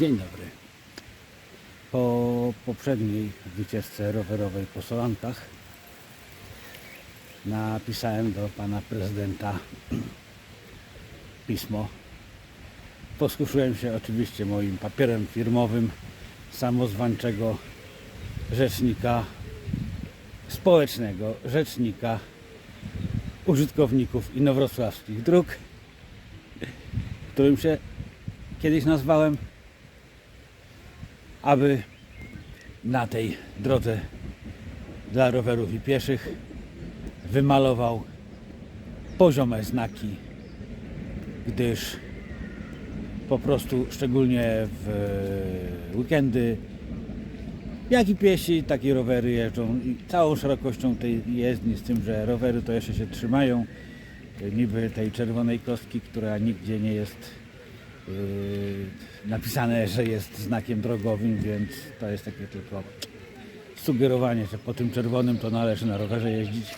Dzień dobry. Po poprzedniej wycieczce rowerowej po Solantach napisałem do pana prezydenta pismo. Poskuszyłem się oczywiście moim papierem firmowym samozwańczego rzecznika społecznego, rzecznika użytkowników inowrocławskich dróg, którym się kiedyś nazwałem, aby na tej drodze dla rowerów i pieszych wymalował poziome znaki, gdyż po prostu szczególnie w weekendy jak i piesi, tak i rowery jeżdżą i całą szerokością tej jezdni, z tym, że rowery to jeszcze się trzymają y, niby tej czerwonej kostki, która nigdzie nie jest yy, napisane, że jest znakiem drogowym, więc to jest takie tylko sugerowanie, że po tym czerwonym to należy na rowerze jeździć.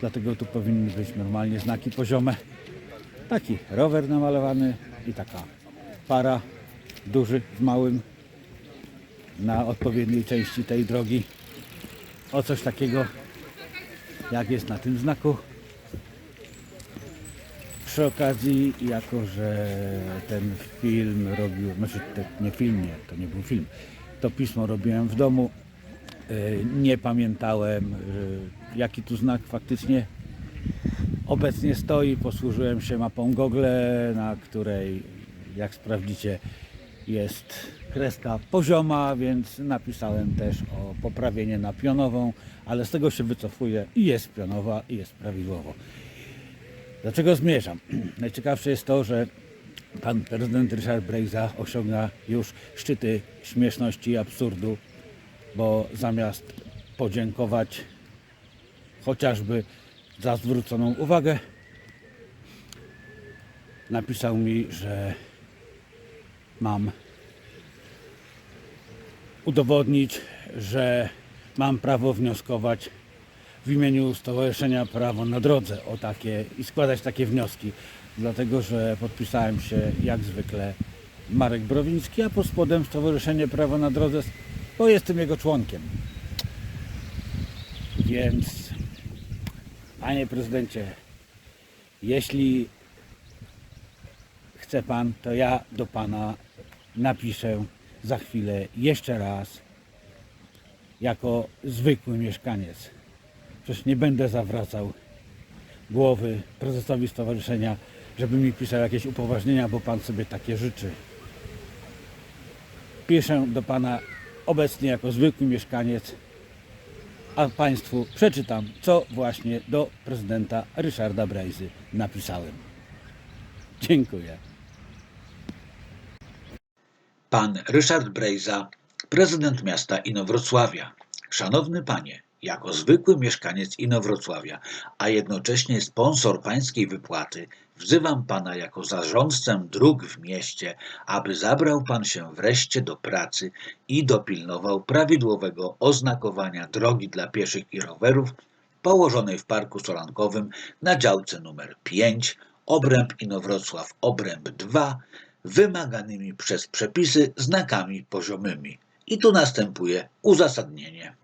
Dlatego tu powinny być normalnie znaki poziome. Taki rower namalowany i taka para, duży z małym na odpowiedniej części tej drogi. O coś takiego, jak jest na tym znaku. Przy okazji, jako że ten film robił, znaczy nie film, nie, to nie był film, to pismo robiłem w domu, y, nie pamiętałem y, jaki tu znak faktycznie obecnie stoi. Posłużyłem się mapą Google, na której jak sprawdzicie jest kreska pozioma, więc napisałem też o poprawienie na pionową, ale z tego się wycofuję i jest pionowa i jest prawidłowo. Do czego zmierzam? Najciekawsze jest to, że pan prezydent Ryszard Brejza osiąga już szczyty śmieszności i absurdu, bo zamiast podziękować chociażby za zwróconą uwagę, napisał mi, że mam udowodnić, że mam prawo wnioskować w imieniu Stowarzyszenia Prawo na Drodze o takie i składać takie wnioski, dlatego że podpisałem się jak zwykle Marek Browiński, a pod spodem Stowarzyszenie Prawo na Drodze, bo jestem jego członkiem. Więc, panie prezydencie, jeśli chce pan, to ja do pana napiszę za chwilę jeszcze raz jako zwykły mieszkaniec. Przecież nie będę zawracał głowy prezesowi stowarzyszenia, żeby mi pisał jakieś upoważnienia, bo pan sobie takie życzy. Piszę do pana obecnie jako zwykły mieszkaniec, a państwu przeczytam, co właśnie do prezydenta Ryszarda Brejzy napisałem. Dziękuję. Pan Ryszard Brejza, prezydent miasta Inowrocławia. Szanowny panie, jako zwykły mieszkaniec Inowrocławia, a jednocześnie sponsor pańskiej wypłaty, wzywam pana jako zarządcę dróg w mieście, aby zabrał pan się wreszcie do pracy i dopilnował prawidłowego oznakowania drogi dla pieszych i rowerów położonej w Parku Solankowym na działce numer 5, obręb Inowrocław obręb 2, wymaganymi przez przepisy znakami poziomymi. I tu następuje uzasadnienie.